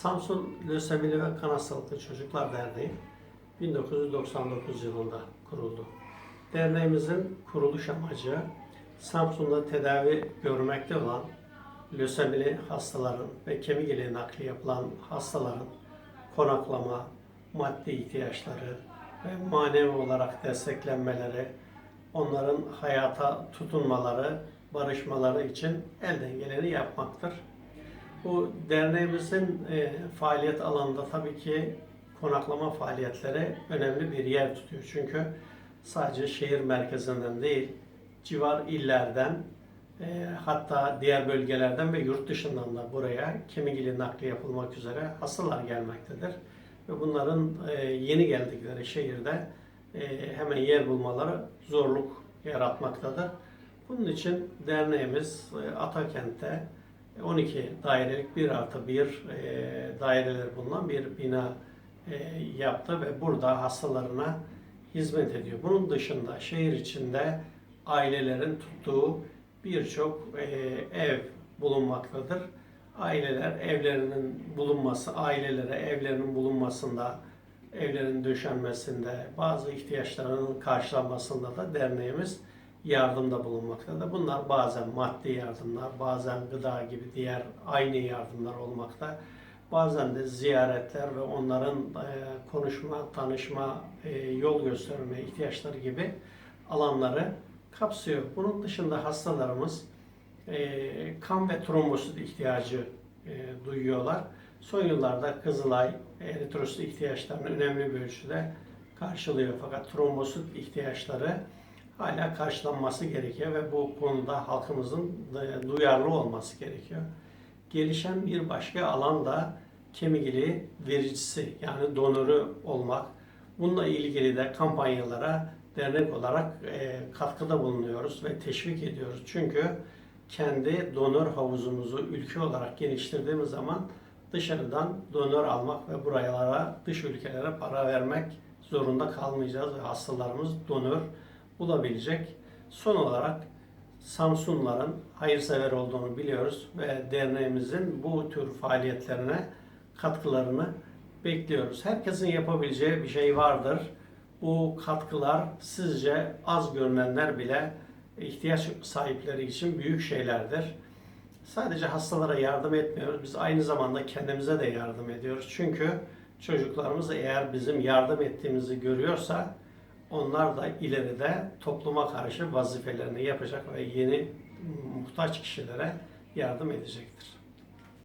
Samsun Lösemili ve Kan Hastalıklı Çocuklar Derneği 1999 yılında kuruldu. Derneğimizin kuruluş amacı Samsun'da tedavi görmekte olan lösemili hastaların ve kemik iliği nakli yapılan hastaların konaklama, maddi ihtiyaçları ve manevi olarak desteklenmeleri, onların hayata tutunmaları, barışmaları için elden geleni yapmaktır. Bu derneğimizin e, faaliyet alanında tabii ki konaklama faaliyetleri önemli bir yer tutuyor. Çünkü sadece şehir merkezinden değil, civar illerden e, hatta diğer bölgelerden ve yurt dışından da buraya kemik iliği nakli yapılmak üzere hastalar gelmektedir. Ve bunların e, yeni geldikleri şehirde e, hemen yer bulmaları zorluk yaratmaktadır. Bunun için derneğimiz e, Atakent'te 12 dairelik 1 artı 1 e, daireler bulunan bir bina e, yaptı ve burada hastalarına hizmet ediyor. Bunun dışında şehir içinde ailelerin tuttuğu birçok e, ev bulunmaktadır. Aileler evlerinin bulunması, ailelere evlerinin bulunmasında, evlerin döşenmesinde, bazı ihtiyaçlarının karşılanmasında da derneğimiz yardımda bulunmaktadır. Bunlar bazen maddi yardımlar, bazen gıda gibi diğer aynı yardımlar olmakta. Bazen de ziyaretler ve onların e, konuşma, tanışma, e, yol gösterme ihtiyaçları gibi alanları kapsıyor. Bunun dışında hastalarımız e, kan ve trombosit ihtiyacı duyuyorlar. Son yıllarda Kızılay eritrosit ihtiyaçlarını önemli bir ölçüde karşılıyor. Fakat trombosit ihtiyaçları hala karşılanması gerekiyor ve bu konuda halkımızın duyarlı olması gerekiyor. Gelişen bir başka alan da kemik iliği vericisi yani donörü olmak. Bununla ilgili de kampanyalara dernek olarak e, katkıda bulunuyoruz ve teşvik ediyoruz. Çünkü kendi donör havuzumuzu ülke olarak geliştirdiğimiz zaman dışarıdan donör almak ve buralara, dış ülkelere para vermek zorunda kalmayacağız ve hastalarımız donör bulabilecek. Son olarak Samsunların hayırsever olduğunu biliyoruz ve derneğimizin bu tür faaliyetlerine katkılarını bekliyoruz. Herkesin yapabileceği bir şey vardır. Bu katkılar sizce az görünenler bile ihtiyaç sahipleri için büyük şeylerdir. Sadece hastalara yardım etmiyoruz. Biz aynı zamanda kendimize de yardım ediyoruz. Çünkü çocuklarımız eğer bizim yardım ettiğimizi görüyorsa onlar da ileride topluma karşı vazifelerini yapacak ve yeni muhtaç kişilere yardım edecektir.